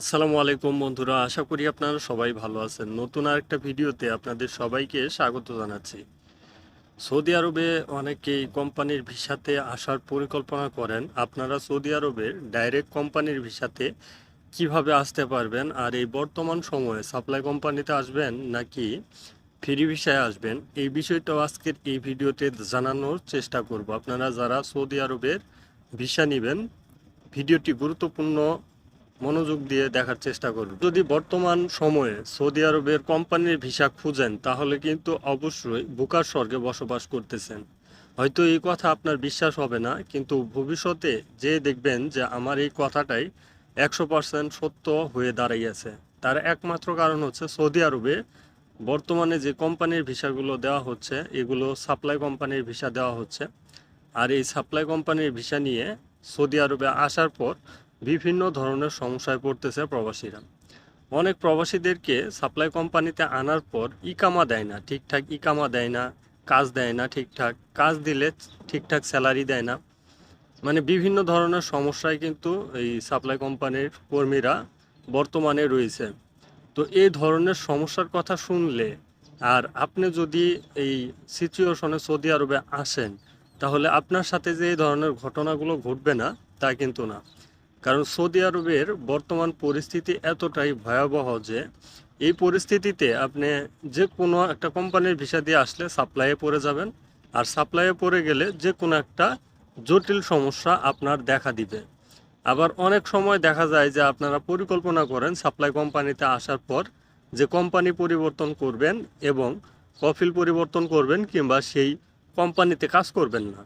আসসালামু আলাইকুম বন্ধুরা, আশা করি আপনারা সবাই ভালো আছেন। নতুন আরেকটা ভিডিওতে আপনাদের সবাইকে স্বাগত জানাচ্ছি। সৌদি আরবে অনেকেই কোম্পানির ভিসাতে আসার পরিকল্পনা করেন। আপনারা সৌদি আরবের ডাইরেক্ট কোম্পানির ভিসাতে কীভাবে আসতে পারবেন আর এই বর্তমান সময়ে সাপ্লাই কোম্পানিতে আসবেন নাকি ফ্রি ভিসায় আসবেন, এই বিষয়টাও আজকের এই ভিডিওতে জানানোর চেষ্টা করব। আপনারা যারা সৌদি আরবের ভিসা নেবেন, ভিডিওটি গুরুত্বপূর্ণ মনোযোগ দিয়ে দেখার চেষ্টা করুন যদি বর্তমান সময়ে সৌদি আরবের কোম্পানির ভিসা খুঁজেন, তাহলে কিন্তু অবশ্যই বুকার স্বর্গে বসবাস করতেছেন। হয়তো এই কথা আপনার বিশ্বাস হবে না, কিন্তু ভবিষ্যতে যে দেখবেন যে আমার এই কথাটাই একশো পার্সেন্ট সত্য হয়ে দাঁড়িয়েছে। তার একমাত্র কারণ হচ্ছে সৌদি আরবে বর্তমানে যে কোম্পানির ভিসাগুলো দেওয়া হচ্ছে, এগুলো সাপ্লাই কোম্পানির ভিসা দেওয়া হচ্ছে। আর এই সাপ্লাই কোম্পানির ভিসা নিয়ে সৌদি আরবে আসার পর বিভিন্ন ধরনের সমস্যায় পড়তেছে প্রবাসীরা। অনেক প্রবাসীদেরকে সাপ্লাই কোম্পানিতে আনার পর ইকামা দেয় না, ঠিকঠাক ইকামা দেয় না, কাজ দেয় না ঠিকঠাক, কাজ দিলে ঠিকঠাক স্যালারি দেয় না। মানে বিভিন্ন ধরনের সমস্যায় কিন্তু এই সাপ্লাই কোম্পানির কর্মীরা বর্তমানে রয়েছে। তো এই ধরনের সমস্যার কথা শুনলে আর আপনি যদি এই সিচুয়েশনে সৌদি আরবে আসেন, তাহলে আপনার সাথে যে এই ধরনের ঘটনাগুলো ঘটবে না, তা কিন্তু না। কারণ সৌদি আরবের বর্তমান পরিস্থিতি এতটাই ভয়াবহ যে এই পরিস্থিতিতে আপনি যে কোনো একটা কোম্পানির ভিসা দিয়ে আসলে সাপ্লাইয়ে পড়ে যাবেন। আর সাপ্লাইয়ে পড়ে গেলে যে কোনো একটা জটিল সমস্যা আপনার দেখা দিবে। আবার অনেক সময় দেখা যায় যে আপনারা পরিকল্পনা করেন সাপ্লাই কোম্পানিতে আসার পর যে কোম্পানি পরিবর্তন করবেন এবং কফিল পরিবর্তন করবেন কিংবা সেই কোম্পানিতে কাজ করবেন না।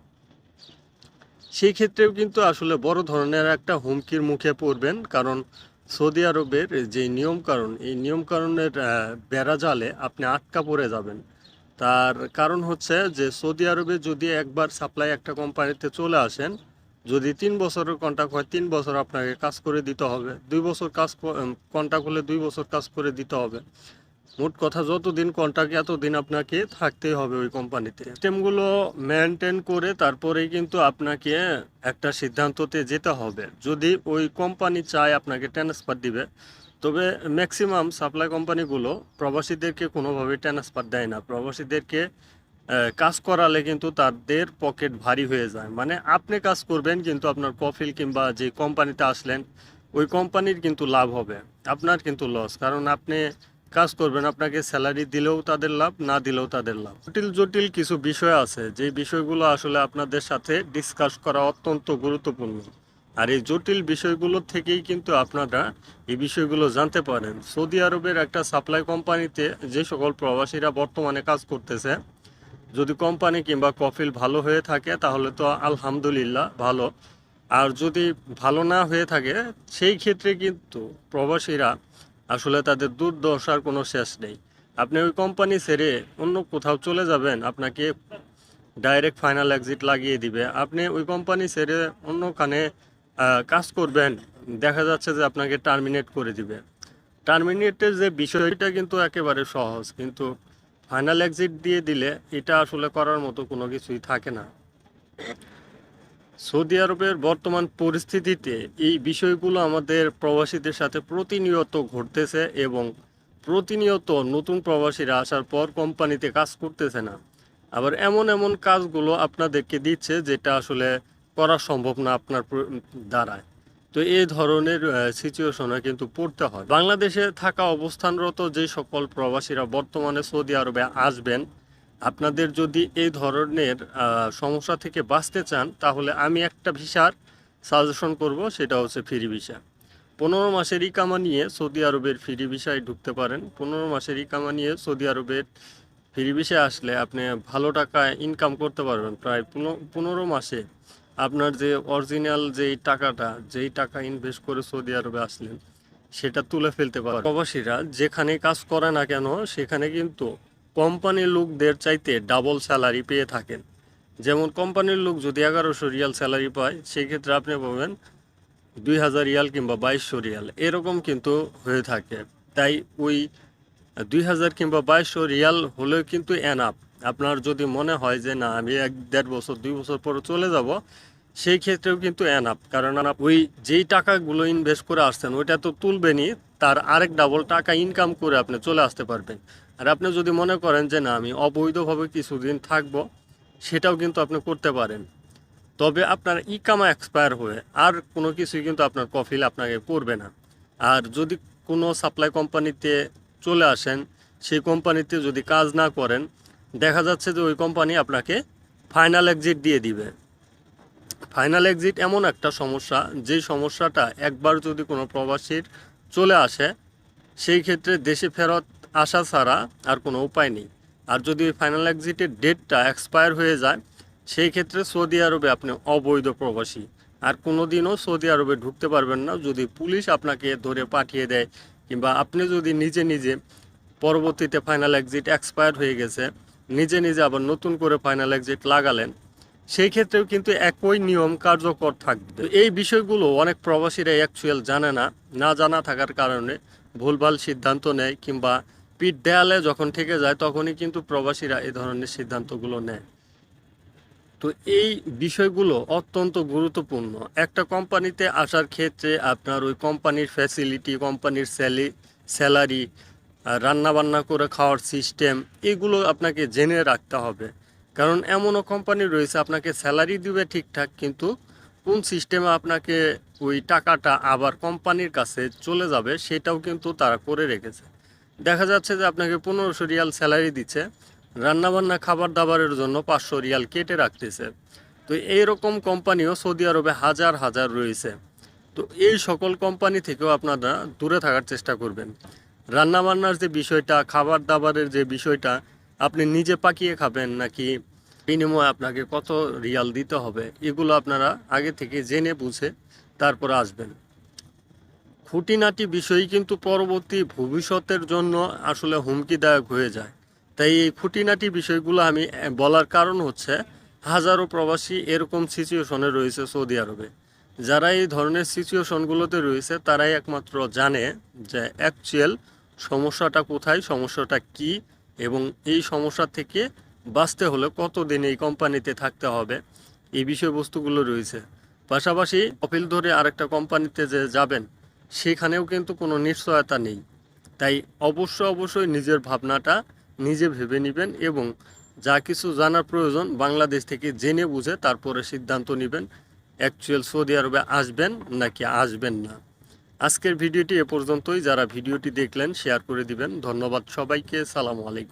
সেই ক্ষেত্রেও কিন্তু আসলে বড় ধরনের একটা হুমকির মুখে পড়বেন, কারণ সৌদি আরবের যে নিয়মকানুন, এই নিয়মকানুনের বেড়া জালে আপনি আটকা পড়ে যাবেন। তার কারণ হচ্ছে যে সৌদি আরবে যদি একবার সাপ্লাই একটা কোম্পানিতে চলে আসেন, যদি তিন বছরের কন্ট্রাক্ট হয়, তিন বছর আপনাকে কাজ করে দিতে হবে। দুই বছর কাজ কন্ট্রাক্ট হলে দুই বছর কাজ করে দিতে হবে। মোট কথা যতদিন কন্ট্রাক্ট এতদিন আপনাকে থাকতেই হবে ওই কোম্পানিতে সিস্টেমগুলো মেনটেন করে তারপরেই কিন্তু আপনাকে একটা সিদ্ধান্ততে যেতে হবে। যদি ওই কোম্পানি চায় আপনাকে ট্রান্সফার দিবে, তবে ম্যাক্সিমাম সাপ্লাই কোম্পানিগুলো প্রবাসীদেরকে কোনোভাবে ট্রান্সফার দেয় না। প্রবাসীদেরকে কাজ করালে কিন্তু তাদের পকেট ভারী হয়ে যায়। মানে আপনি কাজ করবেন কিন্তু আপনার কফিল কিংবা যে কোম্পানিতে আসলেন, ওই কোম্পানির কিন্তু লাভ হবে। আপনার কিন্তু লস কারণ আপনি কাজ করবেন, আপনাকে স্যালারি দিলেও তাদের লাভ, না দিলেও তাদের লাভ। জটিল জটিল কিছু বিষয় আছে যে বিষয়গুলো আসলে আপনাদের সাথে ডিসকাস করা অত্যন্ত গুরুত্বপূর্ণ। আর এই জটিল বিষয়গুলো থেকেই কিন্তু আপনারা এই বিষয়গুলো জানতে পারেন। সৌদি আরবের একটা সাপ্লাই কোম্পানিতে যে সকল প্রবাসীরা বর্তমানে কাজ করতেছে, যদি কোম্পানি কিংবা কফিল ভালো হয়ে থাকে, তাহলে তো আলহামদুলিল্লাহ ভালো। আর যদি ভালো না হয়ে থাকে, সেই ক্ষেত্রে কিন্তু প্রবাসীরা আসলে তাদের দুর্দশার কোনো শেষ নেই। আপনি ওই কোম্পানি ছেড়ে অন্য কোথাও চলে যাবেন, আপনাকে ডাইরেক্ট ফাইনাল এক্সিট লাগিয়ে দিবে। আপনি ওই কোম্পানি ছেড়ে অন্যখানে কাজ করবেন, দেখা যাচ্ছে যে আপনাকে টার্মিনেট করে দিবে। টার্মিনেটের যে বিষয়টা কিন্তু একেবারে সহজ, কিন্তু ফাইনাল এক্সিট দিয়ে দিলে এটা আসলে করার মতো কোনো কিছুই থাকে না। সৌদি আরবের বর্তমান পরিস্থিতিতে এই বিষয়গুলো আমাদের প্রবাসীদের সাথে প্রতিনিয়ত ঘটতেছে এবং প্রতিনিয়ত নতুন প্রবাসীরা আসার পর কোম্পানিতে কাজ করতেছে না। আবার এমন এমন কাজগুলো আপনাদেরকে দিচ্ছে যেটা আসলে করা সম্ভব না আপনার দ্বারায়। তো এই ধরনের সিচুয়েশনে কিন্তু পড়তে হয়। বাংলাদেশে থাকা অবস্থানরত যে সকল প্রবাসীরা বর্তমানে সৌদি আরবে আসবেন আপনাদের যদি এই ধরনের সমস্যা থেকে বাঁচতে চান, তাহলে আমি একটা ভিসার সাজেশন করব, সেটা হচ্ছে ফ্রি ভিসা। পনেরো মাসের ইকামা নিয়ে সৌদি আরবের ফ্রি ভিসায় ঢুকতে পারেন। পনেরো মাসের ইকামা নিয়ে সৌদি আরবের ফ্রি ভিসায় আসলে আপনি ভালো টাকা ইনকাম করতে পারবেন। প্রায় পনেরো- মাসে আপনার যে অরিজিনাল যেই টাকাটা, যেই টাকা ইনভেস্ট করে সৌদি আরবে আসলেন, সেটা তুলে ফেলতে পারে প্রবাসীরা যেখানে কাজ করে না কেন, সেখানে কিন্তু কোম্পানির লোকদের চাইতে ডাবল স্যালারি পেয়ে থাকেন। যেমন কোম্পানির লোক যদি এগারোশো রিয়াল স্যালারি পায়, সেক্ষেত্রে আপনি পাবেন দুই হাজার রিয়াল কিংবা বাইশশো রিয়াল। এরকম কিন্তু হয়ে থাকে। তাই ওই দুই হাজার কিংবা বাইশশো রিয়াল হলেও কিন্তু এনাফ আপনার যদি মনে হয় যে, না, আমি এক দেড় বছর, দুই বছর পরে চলে যাব, সেই ক্ষেত্রেও কিন্তু এনাফ কারণ ওই যেই টাকাগুলো ইনভেস্ট করে আসছেন, ওইটা তো তুলবেনই, তার আরেক ডাবল টাকা ইনকাম করে আপনি চলে আসতে পারবেন। আর আপনি যদি মনে করেন যে না, আমি অবৈধভাবে কিছুদিন থাকব, সেটাও কিন্তু আপনি করতে পারেন। তবে আপনার ইকামা এক্সপায়ার হয়ে আর কোনো কিছুই কিন্তু আপনার কফিল আপনাকে করবে না। আর যদি কোনো সাপ্লাই কোম্পানিতে চলে আসেন, সেই কোম্পানিতে যদি কাজ না করেন, দেখা যাচ্ছে যে ওই কোম্পানি আপনাকে ফাইনাল এক্সিট দিয়ে দিবে। ফাইনাল এক্সিট এমন একটা সমস্যা, যে সমস্যাটা একবার যদি কোনো প্রবাসীর চলে আসে, সেই ক্ষেত্রে দেশে ফেরত আসা ছাড়া আর কোনো উপায় নেই। আর যদি ওই ফাইনাল এক্সিটের ডেটটা এক্সপায়ার হয়ে যায়, সেই ক্ষেত্রে সৌদি আরবে আপনি অবৈধ প্রবাসী। আর কোনো দিনও সৌদি আরবে ঢুকতে পারবেন না যদি পুলিশ আপনাকে ধরে পাঠিয়ে দেয়, কিংবা আপনি যদি নিজে নিজে পরবর্তীতে ফাইনাল এক্সিট এক্সপায়ার হয়ে গেছে, নিজে নিজে আবার নতুন করে ফাইনাল এক্সিট লাগালেন, সেই ক্ষেত্রেও কিন্তু একই নিয়ম কার্যকর থাকবে। এই বিষয়গুলো অনেক প্রবাসীরা অ্যাকচুয়াল জানে না না জানা থাকার কারণে ভুলভাল সিদ্ধান্ত নেয়, কিংবা পিঠ দেয়ালে যখন থেকে যায়, তখনই কিন্তু প্রবাসীরা এই ধরনের সিদ্ধান্তগুলো নেয়। তো এই বিষয়গুলো অত্যন্ত গুরুত্বপূর্ণ। একটা কোম্পানিতে আসার ক্ষেত্রে আপনার ওই কোম্পানির ফ্যাসিলিটি কোম্পানির স্যালি স্যালারি রান্না বান্না করে খাওয়ার সিস্টেম এগুলো আপনাকে জেনে রাখতে হবে। কারণ এমনও কোম্পানি রয়েছে, আপনাকে স্যালারি দিবে ঠিকঠাক, কিন্তু কোন সিস্টেমে আপনাকে ওই টাকাটা আবার কোম্পানির কাছে চলে যাবে, সেটাও কিন্তু তারা করে রেখেছে। দেখা যাচ্ছে যে আপনাকে পনেরোশো রিয়াল স্যালারি দিচ্ছে। রান্নাবান্না খাবার দাবারের জন্য পাঁচশো রিয়াল কেটে রাখতেছে। তো এইরকম কোম্পানিও সৌদি আরবে হাজার হাজার রয়েছে। তো এই সকল কোম্পানি থেকেও আপনারা দূরে থাকার চেষ্টা করবেন। রান্নাবান্নার যে বিষয়টা খাবার দাবারের যে বিষয়টা, আপনি নিজে পাকিয়ে খাবেন নাকি বিনিময়ে আপনাকে কত রিয়াল দিতে হবে, এগুলো আপনারা আগে থেকে জেনে বুঝে তারপর আসবেন। খুঁটিনাটি বিষয় কিন্তু পরবর্তী ভবিষ্যতের জন্য আসলে হুমকিদায়ক হয়ে যায়। তাই এই খুঁটিনাটি বিষয়গুলো আমি বলার কারণ হচ্ছে হাজারো প্রবাসী এরকম সিচুয়েশনে রয়েছে সৌদি আরবে। যারা এই ধরনের সিচুয়েশনগুলোতে রয়েছে, তারাই একমাত্র জানে যে অ্যাকচুয়াল সমস্যাটা কোথায়, সমস্যাটা কি এবং এই সমস্যা থেকে বাঁচতে হলে কতদিন এই কোম্পানিতে থাকতে হবে, এই বিষয়বস্তুগুলো রয়েছে। পাশাপাশি অপিল ধরে আরেকটা কোম্পানিতে যে যাবেন সেখানেও কিন্তু কোনো নিশ্চয়তা নেই। তাই অবশ্য অবশ্যই নিজের ভাবনাটা নিজে ভেবে নেবেন এবং যা কিছু জানার প্রয়োজন বাংলাদেশ থেকে জেনে বুঝে তারপরে সিদ্ধান্ত নেবেন অ্যাকচুয়াল সৌদি আরবে আসবেন নাকি আসবেন না। আজকের ভিডিওটি এ পর্যন্তই। যারা ভিডিওটি দেখলেন শেয়ার করে দিবেন। ধন্যবাদ সবাইকে। সালামু আলাইকুম।